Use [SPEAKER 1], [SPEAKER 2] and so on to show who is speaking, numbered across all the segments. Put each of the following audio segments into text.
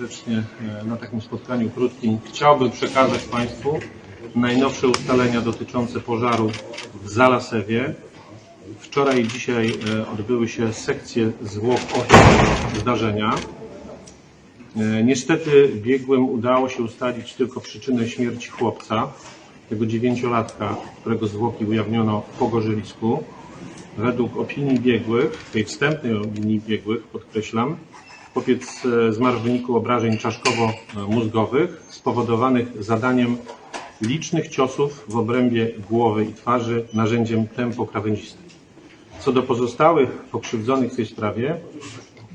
[SPEAKER 1] serdecznie e, na takim spotkaniu krótkim. Chciałbym przekazać Państwu najnowsze ustalenia dotyczące pożaru w Zalasewie. Wczoraj i dzisiaj e, odbyły się sekcje zwłok ofiar zdarzenia. E, Niestety biegłym udało się ustalić tylko przyczynę śmierci chłopca, tego dziewięciolatka, którego zwłoki ujawniono w Pogorzelisku. Według opinii biegłych, tej wstępnej opinii biegłych, podkreślam, chłopiec e, zmarł w wyniku obrażeń czaszkowo-mózgowych spowodowanych zadaniem licznych ciosów w obrębie głowy i twarzy narzędziem tempokrawędzistym. Co do pozostałych pokrzywdzonych w tej sprawie,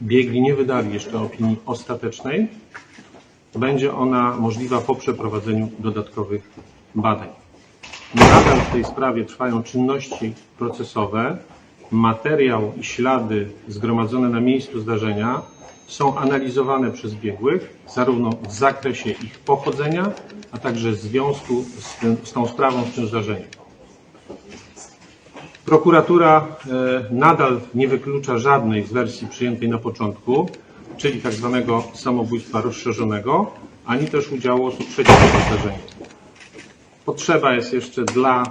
[SPEAKER 1] biegli nie wydali jeszcze opinii ostatecznej. Będzie ona możliwa po przeprowadzeniu dodatkowych badań. Nadal w tej sprawie trwają czynności procesowe. Materiał i ślady zgromadzone na miejscu zdarzenia są analizowane przez biegłych, zarówno w zakresie ich pochodzenia, a także w związku z, tym, z tą sprawą, z tym zdarzeniem. Prokuratura e, nadal nie wyklucza żadnej z wersji przyjętej na początku, czyli tak zwanego samobójstwa rozszerzonego, ani też udziału osób trzecich w zdarzeniu. Potrzeba jest jeszcze dla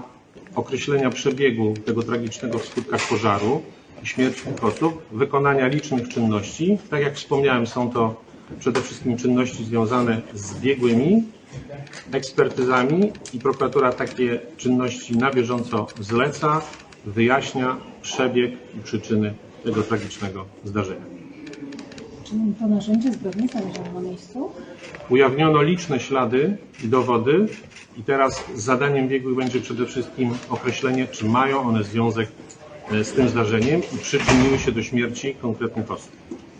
[SPEAKER 1] określenia przebiegu tego tragicznego w skutkach pożaru i śmierci tych osób wykonania licznych czynności. Tak jak wspomniałem, są to przede wszystkim czynności związane z biegłymi, ekspertyzami i prokuratura takie czynności na bieżąco zleca, wyjaśnia przebieg i przyczyny tego tragicznego zdarzenia.
[SPEAKER 2] Czy to narzędzie zbrodni znaleziono na miejscu?
[SPEAKER 1] Ujawniono liczne ślady i dowody i teraz zadaniem biegłych będzie przede wszystkim określenie, czy mają one związek e, z tym zdarzeniem i przyczyniły się do śmierci konkretnych osób.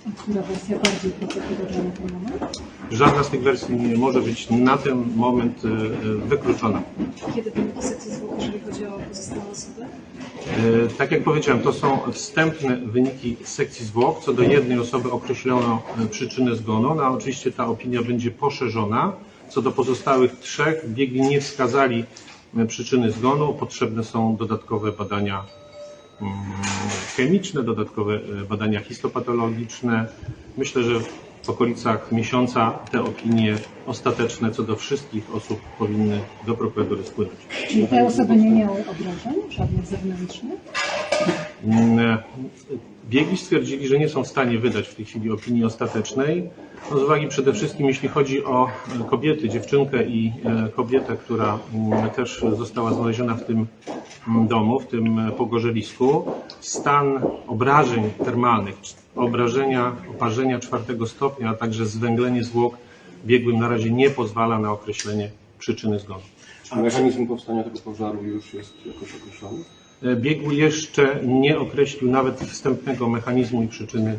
[SPEAKER 2] A która wersja bardziej proceduralna na ten moment?
[SPEAKER 1] Żadna z tych wersji nie może być na ten moment e, e, wykluczona.
[SPEAKER 3] Kiedy wyniki zwłok, jeżeli chodzi o pozostałe osoby?
[SPEAKER 1] E, Tak jak powiedziałem, to są wstępne wyniki sekcji zwłok. Co do jednej osoby określono e, przyczynę zgonu. No, oczywiście ta opinia będzie poszerzona. Co do pozostałych trzech, biegli nie wskazali e, przyczyny zgonu. Potrzebne są dodatkowe badania mm, chemiczne, dodatkowe badania histopatologiczne. Myślę, że w okolicach miesiąca te opinie ostateczne co do wszystkich osób powinny do prokuratury spłynąć.
[SPEAKER 2] Czyli te osoby nie miały obrażeń, żadnych zewnętrznych?
[SPEAKER 1] Mm, Biegli stwierdzili, że nie są w stanie wydać w tej chwili opinii ostatecznej. No z uwagi przede wszystkim, jeśli chodzi o e, kobiety, dziewczynkę i e, kobietę, która mm, też została znaleziona w tym mm, domu, w tym e, pogorzelisku, stan obrażeń termalnych, obrażenia, oparzenia czwartego stopnia, a także zwęglenie zwłok biegłym na razie nie pozwala na określenie przyczyny zgonu.
[SPEAKER 4] Czy mechanizm powstania tego pożaru już jest jakoś określony?
[SPEAKER 1] E, Biegły jeszcze nie określił nawet wstępnego mechanizmu i przyczyny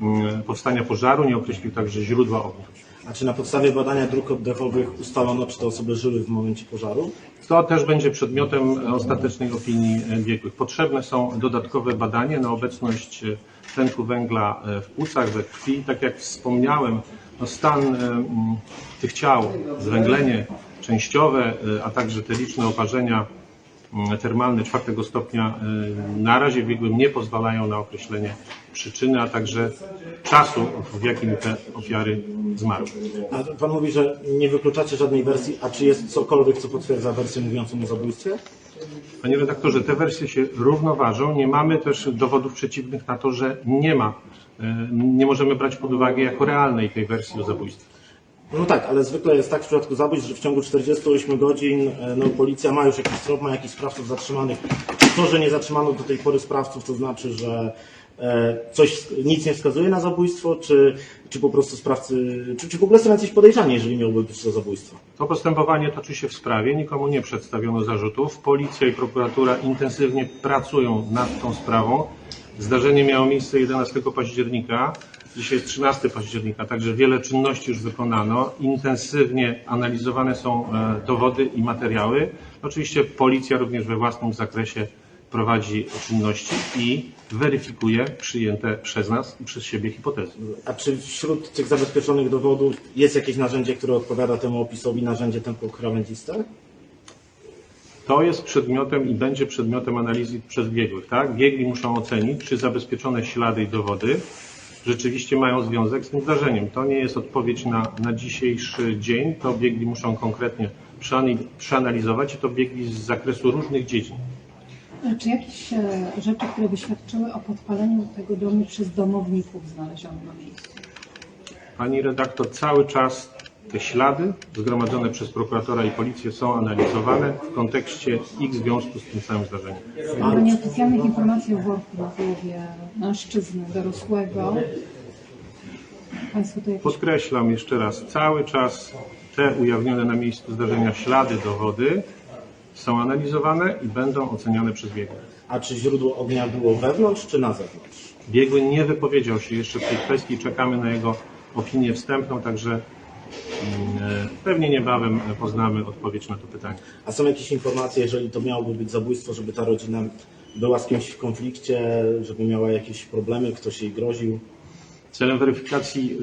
[SPEAKER 1] mm, powstania pożaru, nie określił także źródła ognia.
[SPEAKER 5] A czy na podstawie badania dróg oddechowych ustalono, czy te osoby żyły w momencie pożaru?
[SPEAKER 1] To też będzie przedmiotem ostatecznej opinii e, biegłych. Potrzebne są dodatkowe badania na obecność e, tlenku węgla e, w płucach, we krwi. Tak jak wspomniałem, no stan e, tych ciał, zwęglenie częściowe, e, a także te liczne oparzenia termalne czwartego stopnia e, na razie biegłym nie pozwalają na określenie przyczyny, a także czasu, w jakim te ofiary zmarły.
[SPEAKER 5] A pan mówi, że nie wykluczacie żadnej wersji, a czy jest cokolwiek, co potwierdza wersję mówiącą o zabójstwie?
[SPEAKER 1] Panie redaktorze, te wersje się równoważą. Nie mamy też dowodów przeciwnych na to, że nie ma, e, nie możemy brać pod uwagę jako realnej tej wersji o zabójstwie.
[SPEAKER 5] No tak, ale zwykle jest tak w przypadku zabójstw, że w ciągu 48 godzin e, no, policja ma już jakiś trop, ma jakichś sprawców zatrzymanych. To, że nie zatrzymano do tej pory sprawców, to znaczy, że e, coś, nic nie wskazuje na zabójstwo, czy, czy po prostu sprawcy, czy, czy w ogóle są jacyś podejrzani, jeżeli miałoby być to zabójstwo?
[SPEAKER 1] To postępowanie toczy się w sprawie, nikomu nie przedstawiono zarzutów. Policja i prokuratura intensywnie pracują nad tą sprawą. Zdarzenie miało miejsce 11 października, dzisiaj jest 13 października, także wiele czynności już wykonano. Intensywnie analizowane są e, dowody i materiały. Oczywiście policja również we własnym zakresie prowadzi czynności i weryfikuje przyjęte przez nas i przez siebie hipotezy.
[SPEAKER 5] A czy wśród tych zabezpieczonych dowodów jest jakieś narzędzie, które odpowiada temu opisowi, narzędzie tempokrawędziste?
[SPEAKER 1] To jest przedmiotem i będzie przedmiotem analizy przez biegłych. Tak? Biegli muszą ocenić, czy zabezpieczone ślady i dowody rzeczywiście mają związek z tym zdarzeniem. To nie jest odpowiedź na, na dzisiejszy dzień, to biegli muszą konkretnie przeanalizować i to biegli z zakresu różnych dziedzin.
[SPEAKER 2] Czy jakieś e, rzeczy, które by świadczyły o podpaleniu tego domu przez domowników znaleziono na miejscu?
[SPEAKER 1] Pani redaktor, cały czas te ślady zgromadzone przez prokuratora i policję są analizowane w kontekście ich związku z tym samym zdarzeniem.
[SPEAKER 2] Ale nieoficjalnych informacji o worku na głowie mężczyzny dorosłego. Państwo to jakieś
[SPEAKER 1] Podkreślam jeszcze raz, cały czas te ujawnione na miejscu zdarzenia ślady, dowody są analizowane i będą oceniane przez biegłych.
[SPEAKER 5] A czy źródło ognia było wewnątrz czy na zewnątrz?
[SPEAKER 1] Biegły nie wypowiedział się jeszcze w tej kwestii, czekamy na jego opinię wstępną, także pewnie niebawem poznamy odpowiedź na to pytanie.
[SPEAKER 5] A są jakieś informacje, jeżeli to miałoby być zabójstwo, żeby ta rodzina była z kimś w konflikcie, żeby miała jakieś problemy, ktoś jej groził?
[SPEAKER 1] Celem weryfikacji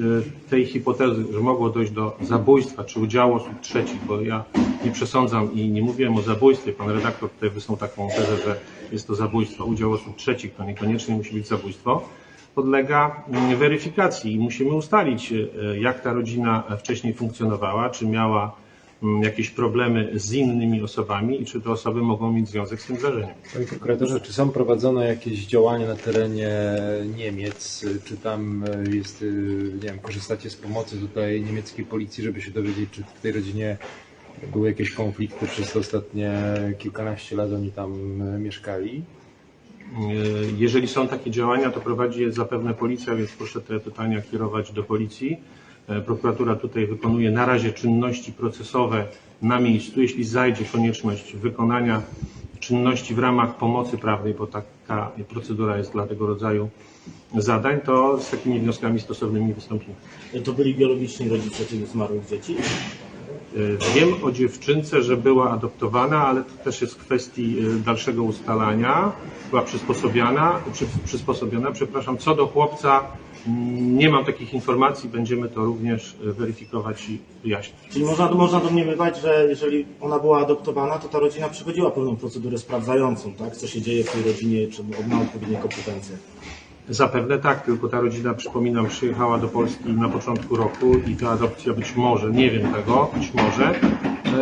[SPEAKER 1] y, tej hipotezy, że mogło dojść do zabójstwa czy udziału osób trzecich, bo ja nie przesądzam i nie mówiłem o zabójstwie, pan redaktor tutaj wysnuł taką tezę, że jest to zabójstwo. Udział osób trzecich to niekoniecznie musi być zabójstwo. Podlega mm, weryfikacji i musimy ustalić, y, jak ta rodzina wcześniej funkcjonowała, czy miała mm, jakieś problemy z innymi osobami i czy te osoby mogą mieć związek z tym zdarzeniem.
[SPEAKER 6] Panie prokuratorze, czy są prowadzone jakieś działania na terenie Niemiec? Czy tam e, jest, e, nie wiem, korzystacie z pomocy tutaj niemieckiej policji, żeby się dowiedzieć, czy w tej rodzinie były jakieś konflikty przez ostatnie kilkanaście lat oni tam e, mieszkali?
[SPEAKER 1] Jeżeli są takie działania, to prowadzi je zapewne policja, więc proszę te pytania kierować do policji. E, Prokuratura tutaj wykonuje na razie czynności procesowe na miejscu. Jeśli zajdzie konieczność wykonania czynności w ramach pomocy prawnej, bo taka procedura jest dla tego rodzaju zadań, to z takimi wnioskami stosownymi wystąpimy.
[SPEAKER 5] To byli biologiczni rodzice tych zmarłych dzieci?
[SPEAKER 1] E, Wiem o dziewczynce, że była adoptowana, ale to też jest kwestii e, dalszego ustalania. Była przysposobiona, przy, przysposobiona, przepraszam. Co do chłopca, mm, nie mam takich informacji, będziemy to również e, weryfikować i wyjaśniać.
[SPEAKER 5] Czyli można, można domniemywać, że jeżeli ona była adoptowana, to ta rodzina przechodziła pewną procedurę sprawdzającą, tak? Co się dzieje w tej rodzinie, czy ma odpowiednie kompetencje.
[SPEAKER 1] Zapewne tak, tylko ta rodzina, przypominam, przyjechała do Polski na początku roku i ta adopcja być może, nie wiem tego, być może,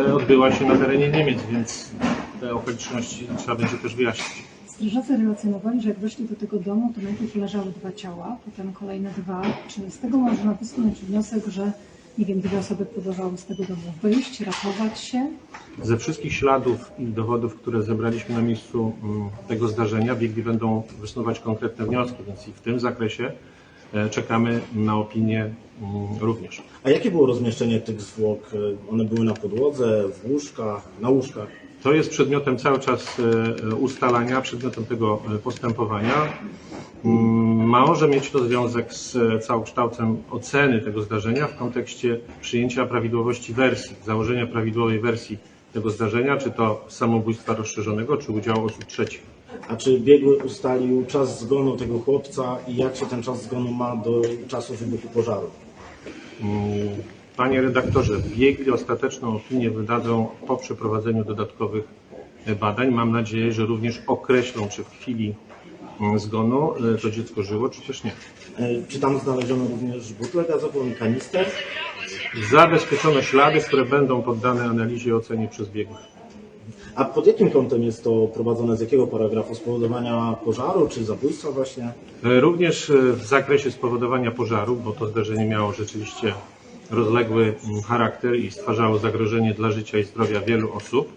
[SPEAKER 1] e, odbyła się na terenie Niemiec, więc te okoliczności trzeba będzie też wyjaśnić.
[SPEAKER 2] Strażacy relacjonowali, że jak weszli do tego domu, to najpierw leżały dwa ciała, potem kolejne dwa. Czy z tego można wysunąć wniosek, że nie wiem, dwie osoby próbowały z tego domu wyjść, ratować się?
[SPEAKER 1] Ze wszystkich śladów i dowodów, które zebraliśmy na miejscu mm, tego zdarzenia, biegli będą wysnuwać konkretne wnioski, więc i w tym zakresie e, czekamy na opinię mm, również.
[SPEAKER 5] A jakie było rozmieszczenie tych zwłok? One były na podłodze, w łóżkach, na łóżkach?
[SPEAKER 1] To jest przedmiotem cały czas e, ustalania, przedmiotem tego e, postępowania. Mm, Może mieć to związek z e, całokształtem oceny tego zdarzenia w kontekście przyjęcia prawidłowości wersji, założenia prawidłowej wersji tego zdarzenia, czy to samobójstwa rozszerzonego, czy udziału osób trzecich.
[SPEAKER 5] A czy biegły ustalił czas zgonu tego chłopca i jak się ten czas zgonu ma do czasu wybuchu pożaru?
[SPEAKER 1] Mm, Panie redaktorze, biegli ostateczną opinię wydadzą po przeprowadzeniu dodatkowych e, badań. Mam nadzieję, że również określą, czy w chwili mm, zgonu e, to dziecko żyło, czy też nie.
[SPEAKER 5] E, Czy tam znaleziono również butlę gazową i kanister?
[SPEAKER 1] Zabezpieczono ślady, które będą poddane analizie i ocenie przez biegłych.
[SPEAKER 5] A pod jakim kątem jest to prowadzone? Z jakiego paragrafu? Spowodowania pożaru czy zabójstwa właśnie?
[SPEAKER 1] Również w zakresie spowodowania pożaru, bo to zdarzenie miało rzeczywiście rozległy mm, charakter i stwarzało zagrożenie dla życia i zdrowia wielu osób,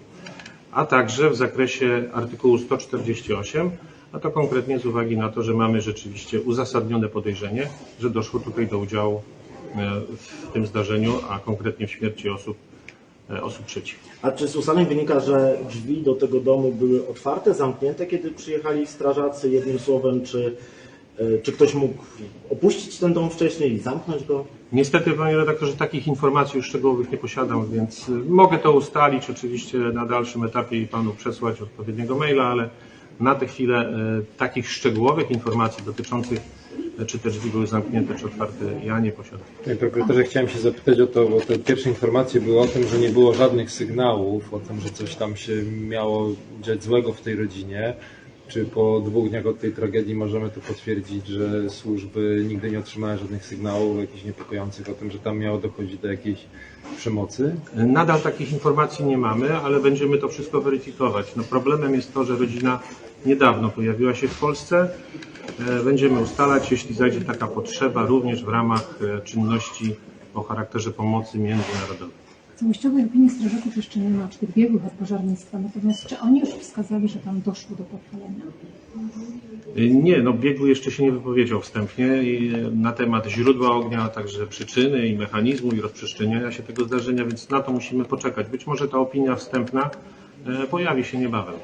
[SPEAKER 1] a także w zakresie artykułu 148, a to konkretnie z uwagi na to, że mamy rzeczywiście uzasadnione podejrzenie, że doszło tutaj do udziału e, w tym zdarzeniu, a konkretnie w śmierci osób, e, osób trzecich.
[SPEAKER 5] A czy z ustaleń wynika, że drzwi do tego domu były otwarte, zamknięte, kiedy przyjechali strażacy? Jednym słowem, czy, e, czy ktoś mógł opuścić ten dom wcześniej i zamknąć go?
[SPEAKER 1] Niestety, panie redaktorze, takich informacji już szczegółowych nie posiadam, więc y, mogę to ustalić oczywiście na dalszym etapie i panu przesłać odpowiedniego maila, ale na tę chwilę y, takich szczegółowych informacji dotyczących y, czy te drzwi były zamknięte, czy otwarte, ja nie posiadam.
[SPEAKER 6] Panie prokuratorze, chciałem się zapytać o to, bo te pierwsze informacje były o tym, że nie było żadnych sygnałów, o tym, że coś tam się miało dziać złego w tej rodzinie. Czy po dwóch dniach od tej tragedii możemy to potwierdzić, że służby nigdy nie otrzymały żadnych sygnałów jakichś niepokojących o tym, że tam miało dochodzić do jakiejś przemocy?
[SPEAKER 1] Nadal takich informacji nie mamy, ale będziemy to wszystko weryfikować. No problemem jest to, że rodzina niedawno pojawiła się w Polsce. E, Będziemy ustalać, jeśli zajdzie taka potrzeba, również w ramach e, czynności o charakterze pomocy międzynarodowej.
[SPEAKER 2] Całościowej opinii strażaków jeszcze nie ma, czy tych biegłych od pożarnictwa, natomiast czy oni już wskazali, że tam doszło do podpalenia?
[SPEAKER 1] E, Nie, no biegły jeszcze się nie wypowiedział wstępnie i, e, na temat źródła ognia, a także przyczyny i mechanizmu i rozprzestrzeniania się tego zdarzenia, więc na to musimy poczekać. Być może ta opinia wstępna e, pojawi się niebawem.